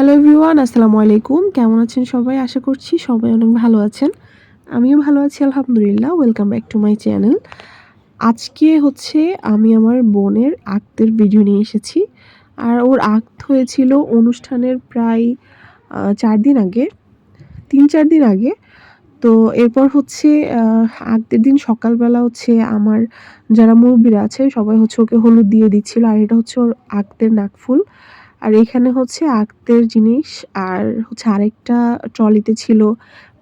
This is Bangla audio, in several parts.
হ্যালো এভরিওয়ান আসসালামু আলাইকুম। কেমন আছেন সবাই? আশা করছি সবাই অনেক ভালো আছেন। আমিও ভালো আছি, আলহামদুলিল্লাহ। Welcome back to my channel আজকে হচ্ছে আমি আমার বোনের আক্তের ভিডিও নিয়ে এসেছি। আর ওর আক্ত হয়েছিল অনুষ্ঠানের প্রায় চার দিন আগে, তিন চার দিন আগে। তো এরপর হচ্ছে আগের দিন সকালবেলা হচ্ছে আমার যারা মুরব্বীরা আছে, সবাই হচ্ছে ওকে হলুদ দিয়ে দিচ্ছিল। আর এটা হচ্ছে ওর আক্তের নাকফুল আর এখানে হচ্ছে আক্তের জিনিস আর হচ্ছে আরেকটা ট্রলিতে ছিল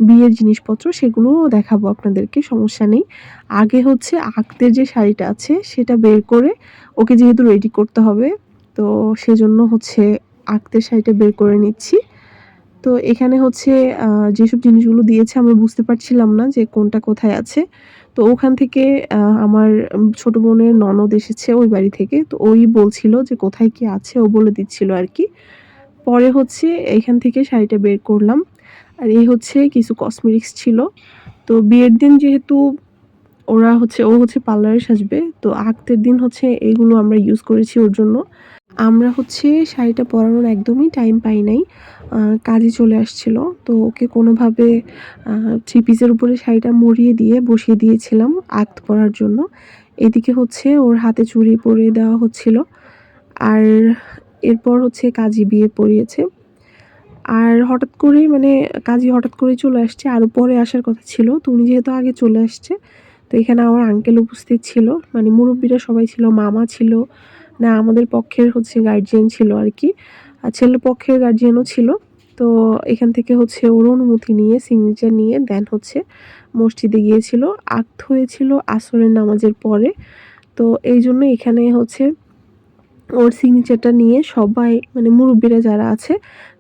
বিয়ের জিনিসপত্র, সেগুলোও দেখাবো আপনাদেরকে, সমস্যা নেই। আগে হচ্ছে আক্তের যে শাড়িটা আছে, সেটা বের করে ওকে যেহেতু রেডি করতে হবে, তো সেজন্য হচ্ছে আক্তের শাড়িটা বের করে নিচ্ছি। তো এখানে হচ্ছে যেসব জিনিসগুলো দিয়েছে আমি বুঝতে পারছিলাম না যে কোনটা কোথায় আছে। তো ওখান থেকে আমার ছোট বোনের ননদ এসেছে ওই বাড়ি থেকে। তো ওই বলছিল যে কোথায় কি আছে, ও বলে দিচ্ছিল আর কি। পরে হচ্ছে এখান থেকে শাড়িটা বের করলাম। আর এই হচ্ছে কিছু কসমেটিক্স ছিল। তো বিয়ের দিন যেহেতু ওরা হচ্ছে, ও হচ্ছে পার্লারে সাজবে। তো আক্তের দিন হচ্ছে এগুলো আমরা ইউজ করেছি ওর জন্য। আমরা হচ্ছে শাড়িটা পরানোর একদমই টাইম পাই নাই। কাজে চলে আসছিল। তো ওকে কোনোভাবে থ্রি পিসের উপরে শাড়িটা মরিয়ে দিয়ে বসিয়ে দিয়েছিলাম আক্ত করার জন্য। এদিকে হচ্ছে ওর হাতে চুড়ি পরিয়ে দেওয়া হচ্ছিল। আর এরপর হচ্ছে কাজী বিয়ে পরিয়েছে আর হঠাৎ করেই মানে কাজী হঠাৎ করেই চলে আসছে। আর পরে আসার কথা ছিল। তো উনি যেহেতু আগে চলে আসছে, তো এখানে আমার আঙ্কেল উপস্থিত ছিল। মানে মুরব্বীরা সবাই ছিল, মামা ছিল না, আমাদের পক্ষের হচ্ছে গার্জিয়ান ছিল আর কি। আর ছেলের পক্ষের গার্জিয়ানও ছিল। তো এখান থেকে হচ্ছে ওর অনুমতি নিয়ে সিগনেচার নিয়ে দেন হচ্ছে মসজিদে গিয়েছিল। আক্ত হয়েছিল আসরের নামাজের পরে। তো এই জন্য এখানে হচ্ছে ওর সিগনেচারটা নিয়ে সবাই মানে মুরব্বীরা যারা আছে,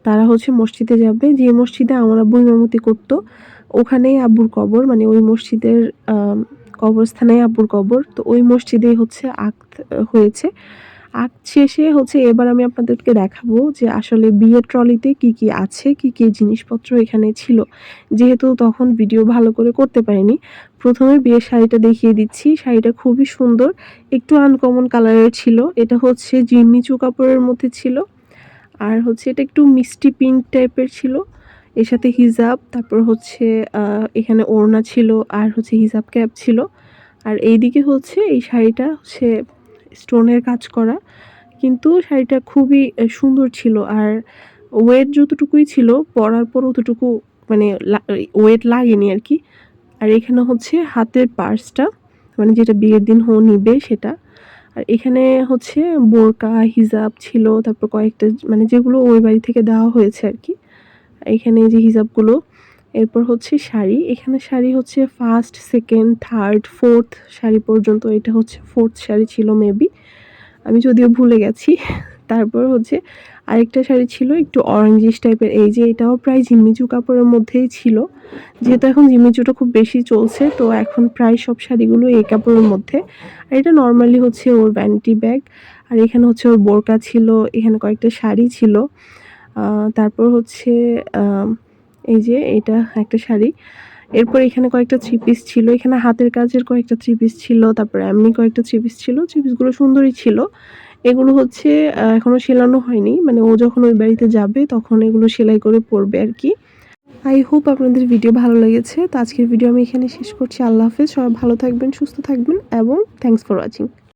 তারা হচ্ছে মসজিদে যাবে। যে মসজিদে আমরা বইমামতি করতো, ওখানেই আব্বুর কবর মানে ওই মসজিদের কবরস্থানেই আব্বুর কবর। তো ওই মসজিদেই হচ্ছে আক্ত হয়েছে। আক্ত শেষে হচ্ছে এবার আমি আপনাদেরকে দেখাবো যে আসলে বিয়ের ট্রলিতে কি কি আছে, কি কি জিনিসপত্র এখানে ছিল। যেহেতু তখন ভিডিও ভালো করে করতে পারিনি। প্রথমে বিয়ের শাড়িটা দেখিয়ে দিচ্ছি। শাড়িটা খুবই সুন্দর, একটু আনকমন কালারের ছিল। এটা হচ্ছে জিম্মিচু কাপড়ের মধ্যে ছিল। আর হচ্ছে এটা একটু মিষ্টি পিঙ্ক টাইপের ছিল। এর সাথে হিজাব, তারপর হচ্ছে এখানে ওড়না ছিল আর হচ্ছে হিজাব ক্যাপ ছিল। আর এইদিকে হচ্ছে এই শাড়িটা হচ্ছে স্টোনের কাজ করা। কিন্তু শাড়িটা খুবই সুন্দর ছিল আর ওয়েট যতটুকুই ছিল, পরার পর অতটুকু মানে ওয়েট লাগেনি আর কি। আর এখানে হচ্ছে হাতের পার্সটা মানে যেটা বিয়ের দিন হো, নিবে সেটা। আর এখানে হচ্ছে বোরকা, হিজাব ছিল, তারপর কয়েকটা মানে যেগুলো ওই বাড়ি থেকে দেওয়া হয়েছে আর কি। এখানে যে হিজাবগুলো এরপর হচ্ছে শাড়ি। এখানে শাড়ি হচ্ছে first second third fourth sari পর্যন্ত এটা হচ্ছে ফোর্থ শাড়ি ছিল মেবি আমি যদিও ভুলে গেছি। তারপর হচ্ছে আরেকটা শাড়ি ছিল একটু অরেঞ্জিস টাইপের এই যে এটাও প্রায় জিম্মিচু কাপড়ের মধ্যেই ছিল। যেহেতু এখন জিম্মিচুটা খুব বেশি চলছে, তো এখন প্রায় সব শাড়িগুলো এই কাপড়ের মধ্যে। আর এটা নর্মালি হচ্ছে ওর ভ্যানিটি ব্যাগ আর এখানে হচ্ছে ওর বোরকা ছিল, এখানে কয়েকটা শাড়ি ছিল। তারপর হচ্ছে এই যে এটা একটা শাড়ি। এরপর এখানে কয়েকটা থ্রি পিস ছিল। এখানে হাতের কাজের কয়েকটা থ্রি পিস ছিল। তারপর এমনি কয়েকটা থ্রি পিস ছিল। থ্রি পিসগুলো সুন্দরই ছিল। এগুলো হচ্ছে আহ, এখনও সেলানো হয়নি। মানে ও যখন ওই বাড়িতে যাবে তখন এগুলো সেলাই করে পরবে আর কি আই হোপ আপনাদের ভিডিও ভালো লেগেছে। তো আজকের ভিডিও আমি এখানে শেষ করছি। আল্লাহ হাফেজ। সবাই ভালো থাকবেন সুস্থ থাকবেন এবং থ্যাংকস ফর ওয়াচিং